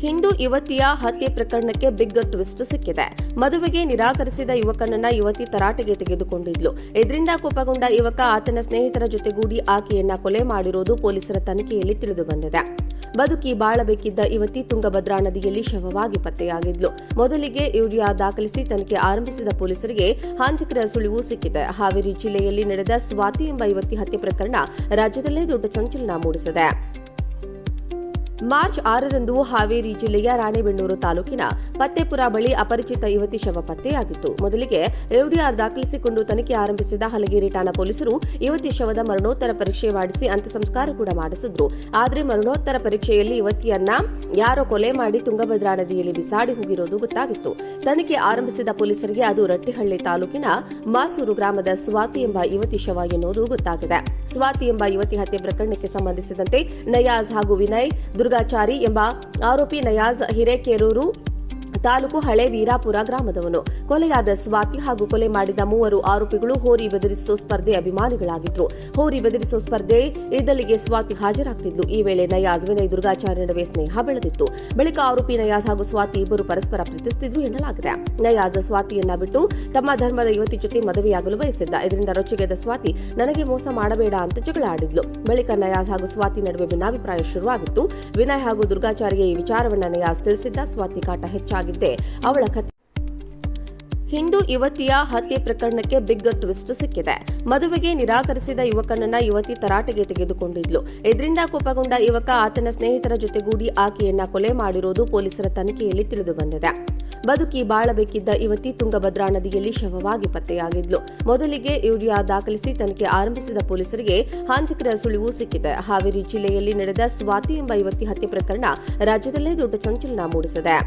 ಹಿಂದೂ ಯುವತಿಯ ಹತ್ಯೆ ಪ್ರಕರಣಕ್ಕೆ ಬಿಗ್ ಟ್ವಿಸ್ಟ್ ಸಿಕ್ಕಿದೆ. ಮದುವೆಗೆ ನಿರಾಕರಿಸಿದ ಯುವಕನನ್ನ ಯುವತಿ ತರಾಟೆಗೆ ತೆಗೆದುಕೊಂಡಿದ್ಲು. ಇದರಿಂದ ಕೋಪಗೊಂಡ ಯುವಕ ಆತನ ಸ್ನೇಹಿತರ ಜೊತೆಗೂಡಿ ಆಕೆಯನ್ನ ಕೊಲೆ ಮಾಡಿರೋದು ಪೊಲೀಸರ ತನಿಖೆಯಲ್ಲಿ ತಿಳಿದುಬಂದಿದೆ ಬದುಕಿ ಬಾಳಬೇಕಿದ್ದ ಯುವತಿ ತುಂಗಭದ್ರಾ ನದಿಯಲ್ಲಿ ಶವವಾಗಿ ಪತ್ತೆಯಾಗಿದ್ಲು. ಮೊದಲಿಗೆ ಯೂರಿಯಾ ದಾಖಲಿಸಿ ತನಿಖೆ ಆರಂಭಿಸಿದ ಪೊಲೀಸರಿಗೆ ಹಂತಕರ ಸುಳಿವು ಸಿಕ್ಕಿದೆ. ಹಾವೇರಿ ಜಿಲ್ಲೆಯಲ್ಲಿ ನಡೆದ ಸ್ವಾತಿ ಎಂಬ ಯುವತಿ ಹತ್ಯೆ ಪ್ರಕರಣ ರಾಜ್ಯದಲ್ಲೇ ದೊಡ್ಡ ಸಂಚಲನ ಮೂಡಿಸಿದೆ. ಮಾರ್ಚ್ ಆರರಂದು ಹಾವೇರಿ ಜಿಲ್ಲೆಯ ರಾಣೆಬೆನ್ನೂರು ತಾಲೂಕಿನ ಪತ್ತೆಪುರ ಬಳಿ ಅಪರಿಚಿತ ಯುವತಿ ಶವ ಪತ್ತೆಯಾಗಿತ್ತು. ಮೊದಲಿಗೆ ಎಫ್ಡಿಆರ್ ದಾಖಲಿಸಿಕೊಂಡು ತನಿಖೆ ಆರಂಭಿಸಿದ ಹಲಗೇರಿ ಠಾಣಾ ಪೊಲೀಸರು ಯುವತಿ ಶವದ ಮರಣೋತ್ತರ ಪರೀಕ್ಷೆ ಮಾಡಿಸಿ ಅಂತ್ಯಸಂಸ್ಕಾರ ಕೂಡ ಮಾಡಿಸಿದ್ರು. ಆದರೆ ಮರಣೋತ್ತರ ಪರೀಕ್ಷೆಯಲ್ಲಿ ಯುವತಿಯನ್ನ ಯಾರೋ ಕೊಲೆ ಮಾಡಿ ತುಂಗಭದ್ರಾ ನದಿಯಲ್ಲಿ ಬಿಸಾಡಿ ಹೋಗಿರೋದು ಗೊತ್ತಾಗಿತ್ತು. ತನಿಖೆ ಆರಂಭಿಸಿದ ಪೊಲೀಸರಿಗೆ ಅದು ರಟ್ಟಿಹಳ್ಳಿ ತಾಲೂಕಿನ ಮಾಸೂರು ಗ್ರಾಮದ ಸ್ವಾತಿ ಎಂಬ ಯುವತಿ ಶವ ಎನ್ನುವುದು ಗೊತ್ತಾಗಿದೆ. ಸ್ವಾತಿ ಎಂಬ ಯುವತಿ ಹತ್ಯೆ ಪ್ರಕರಣಕ್ಕೆ ಸಂಬಂಧಿಸಿದಂತೆ ನಯಾಜ್ ಹಾಗೂ ವಿನಯ್ ದುರ್ಗಾಚಾರಿ ಎಂಬ ಆರೋಪಿ ನಯಾಜ್ ಹಿರೇಕೆರೂರು ತಾಲೂಕು ಹಳೆ ವೀರಾಪುರ ಗ್ರಾಮದವನು. ಕೊಲೆಯಾದ ಸ್ವಾತಿ ಹಾಗೂ ಕೊಲೆ ಮಾಡಿದ ಮೂವರು ಆರೋಪಿಗಳು ಹೋರಿ ಬೆದರಿಸುವ ಸ್ಪರ್ಧೆ ಅಭಿಮಾನಿಗಳಾಗಿದ್ರು. ಹೋರಿ ಬೆದರಿಸುವ ಸ್ಪರ್ಧೆ ಇದ್ದಲ್ಲಿಗೆ ಸ್ವಾತಿ ಹಾಜರಾಗ್ತಿದ್ಲು. ಈ ವೇಳೆ ನಯಾಜ್ ವಿನಯ್ ದುರ್ಗಾಚಾರ್ಯ ನಡುವೆ ಸ್ನೇಹ ಬೆಳೆದಿತ್ತು. ಬಳಿಕ ಆರೋಪಿ ನಯಾಜ್ ಹಾಗೂ ಸ್ವಾತಿ ಇಬ್ಬರು ಪರಸ್ಪರ ಪ್ರೀತಿಸುತ್ತಿದ್ರು ಎನ್ನಲಾಗಿದೆ. ನಯಾಜ್ ಸ್ವಾತಿಯನ್ನ ಬಿಟ್ಟು ತಮ್ಮ ಧರ್ಮದ ಯುವತಿ ಜೊತೆ ಮದುವೆಯಾಗಲು ಬಯಸಿದ್ದ. ಇದರಿಂದ ರೊಚ್ಚಿಗೆದ ಸ್ವಾತಿ, ನನಗೆ ಮೋಸ ಮಾಡಬೇಡ ಅಂತ ಜಗಳ ಆಡಿದ್ಲು ಬಳಿಕ ನಯಾಜ್ ಹಾಗೂ ಸ್ವಾತಿ ನಡುವೆ ಭಿನ್ನಾಭಿಪ್ರಾಯ ಶುರುವಾಗಿತ್ತು. ವಿನಯ್ ಹಾಗೂ ದುರ್ಗಾಚಾರ್ಯ ಈ ವಿಚಾರವನ್ನ ನಯಾಜ್ ತಿಳಿಸಿದ್ದ. ಸ್ವಾತಿ ಕಾಟ ಹೆಚ್ಚಾಗಿದ್ದೆ ಅವಳ ಕಥೆ ಹಿಂದೂ ಯುವತಿಯ ಹತ್ಯೆ ಪ್ರಕರಣಕ್ಕೆ ಬಿಗ್ ಟ್ವಿಸ್ಟ್ ಸಿಕ್ಕಿದೆ. ಮದುವೆಗೆ ನಿರಾಕರಿಸಿದ ಯುವಕನನ್ನ ಯುವತಿ ತರಾಟೆಗೆ ತೆಗೆದುಕೊಂಡಿದ್ಲು. ಇದರಿಂದ ಕೋಪಗೊಂಡ ಯುವಕ ಆತನ ಸ್ನೇಹಿತರ ಜೊತೆಗೂಡಿ ಆಕೆಯನ್ನ ಕೊಲೆ ಮಾಡಿರೋದು ಪೊಲೀಸರ ತನಿಖೆಯಲ್ಲಿ ತಿಳಿದುಬಂದಿದೆ ಬದುಕಿ ಬಾಳಬೇಕಿದ್ದ ಯುವತಿ ತುಂಗಭದ್ರಾ ನದಿಯಲ್ಲಿ ಶವವಾಗಿ ಪತ್ತೆಯಾಗಿದ್ಲು. ಮೊದಲಿಗೆ ಯೂರಿಯಾ ದಾಖಲಿಸಿ ತನಿಖೆ ಆರಂಭಿಸಿದ ಪೊಲೀಸರಿಗೆ ಹಂತಕರ ಸುಳಿವು ಸಿಕ್ಕಿದೆ. ಹಾವೇರಿ ಜಿಲ್ಲೆಯಲ್ಲಿ ನಡೆದ ಸ್ವಾತಿ ಎಂಬ ಯುವತಿ ಹತ್ಯೆ ಪ್ರಕರಣ ರಾಜ್ಯದಲ್ಲೇ ದೊಡ್ಡ ಸಂಚಲನ ಮೂಡಿಸಿದೆ.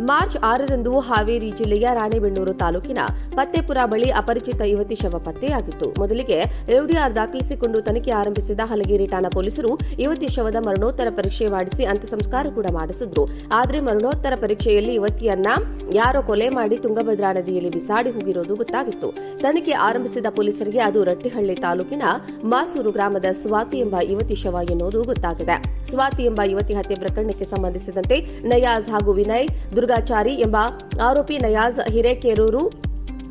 ಮಾರ್ಚ್ ಆರರಂದು ಹಾವೇರಿ ಜಿಲ್ಲೆಯ ರಾಣೆಬೆನ್ನೂರು ತಾಲೂಕಿನ ಪತ್ತೇಪುರ ಬಳಿ ಅಪರಿಚಿತ ಯುವತಿ ಶವ ಪತ್ತೆಯಾಗಿತ್ತು ಮೊದಲಿಗೆ ಎಫ್ಡಿಆರ್ ದಾಖಲಿಸಿಕೊಂಡು ತನಿಖೆ ಆರಂಭಿಸಿದ ಹಲಗೇರಿ ಠಾಣಾ ಪೊಲೀಸರು ಯುವತಿ ಶವದ ಮರಣೋತ್ತರ ಪರೀಕ್ಷೆ ಮಾಡಿಸಿ ಅಂತ್ಯಸಂಸ್ಕಾರ ಕೂಡ ಮಾಡಿಸಿದ್ರು. ಆದರೆ ಮರಣೋತ್ತರ ಪರೀಕ್ಷೆಯಲ್ಲಿ ಯುವತಿಯನ್ನ ಯಾರೋ ಕೊಲೆ ಮಾಡಿ ತುಂಗಭದ್ರಾ ನದಿಯಲ್ಲಿ ಬಿಸಾಡಿ ಹೋಗಿರೋದು ಗೊತ್ತಾಗಿತ್ತು. ತನಿಖೆ ಆರಂಭಿಸಿದ ಪೊಲೀಸರಿಗೆ ಅದು ರಟ್ಟಿಹಳ್ಳಿ ತಾಲೂಕಿನ ಮಾಸೂರು ಗ್ರಾಮದ ಸ್ವಾತಿ ಎಂಬ ಯುವತಿ ಶವ ಎನ್ನುವುದು ಗೊತ್ತಾಗಿದೆ. ಸ್ವಾತಿ ಎಂಬ ಯುವತಿ ಹತ್ಯೆ ಪ್ರಕರಣಕ್ಕೆ ಸಂಬಂಧಿಸಿದಂತೆ ನಯಾಜ್ ಹಾಗೂ ವಿನಯ್ ದುರ್ಗಾಚಾರಿ ಎಂಬ ಆರೋಪಿ ನಯಾಜ್ ಹಿರೇಕೆರೂರು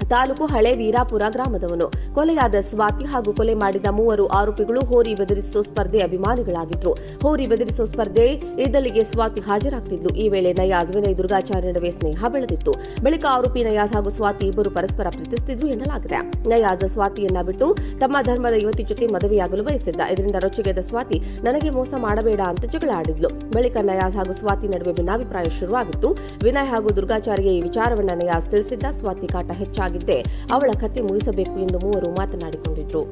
ತಾಲೂಕು ಹಳೆ ವೀರಾಪುರ ಗ್ರಾಮದವನು. ಕೊಲೆಯಾದ ಸ್ವಾತಿ ಹಾಗೂ ಕೊಲೆ ಮಾಡಿದ ಮೂವರು ಆರೋಪಿಗಳು ಹೋರಿ ಬೆದರಿಸುವ ಸ್ಪರ್ಧೆ ಅಭಿಮಾನಿಗಳಾಗಿದ್ರು. ಹೋರಿ ಬೆದರಿಸುವ ಸ್ಪರ್ಧೆ ಇದ್ದಲ್ಲಿಗೆ ಸ್ವಾತಿ ಹಾಜರಾಗ್ತಿದ್ಲು. ಈ ವೇಳೆ ನಯಾಜ್ ವಿನಯ್ ದುರ್ಗಾಚಾರ್ಯ ನಡುವೆ ಸ್ನೇಹ ಬೆಳೆದಿತ್ತು. ಬಳಿಕ ಆರೋಪಿ ನಯಾಜ್ ಹಾಗೂ ಸ್ವಾತಿ ಇಬ್ಬರು ಪರಸ್ಪರ ಪ್ರೀತಿಸುತ್ತಿದ್ರು ಎನ್ನಲಾಗಿದೆ. ನಯಾಜ್ ಸ್ವಾತಿಯನ್ನ ಬಿಟ್ಟು ತಮ್ಮ ಧರ್ಮದ ಯುವತಿ ಜೊತೆ ಮದುವೆಯಾಗಲು ಬಯಸಿದ್ದ. ಇದರಿಂದ ರೊಚ್ಚಿಗೆದ ಸ್ವಾತಿ, ನನಗೆ ಮೋಸ ಮಾಡಬೇಡ ಅಂತ ಜಗಳ ಆಡಿದ್ಲು ಬಳಿಕ ನಯಾಜ್ ಹಾಗೂ ಸ್ವಾತಿ ನಡುವೆ ಭಿನ್ನಾಭಿಪ್ರಾಯ ಶುರುವಾಗಿತ್ತು. ವಿನಯ್ ಹಾಗೂ ದುರ್ಗಾಚಾರ್ಯ ಈ ವಿಚಾರವನ್ನ ನಯಾಜ್ ತಿಳಿಸಿದ್ದ. ಸ್ವಾತಿ ಕಾಟ ಹೆಚ್ಚಾಗಿದ್ದೆ ಅವಳ ಕತೆ ಮುಗಿಸಬೇಕು ಎಂದು ಮೂವರು ಮಾತನಾಡಿಕೊಂಡಿದ್ರು.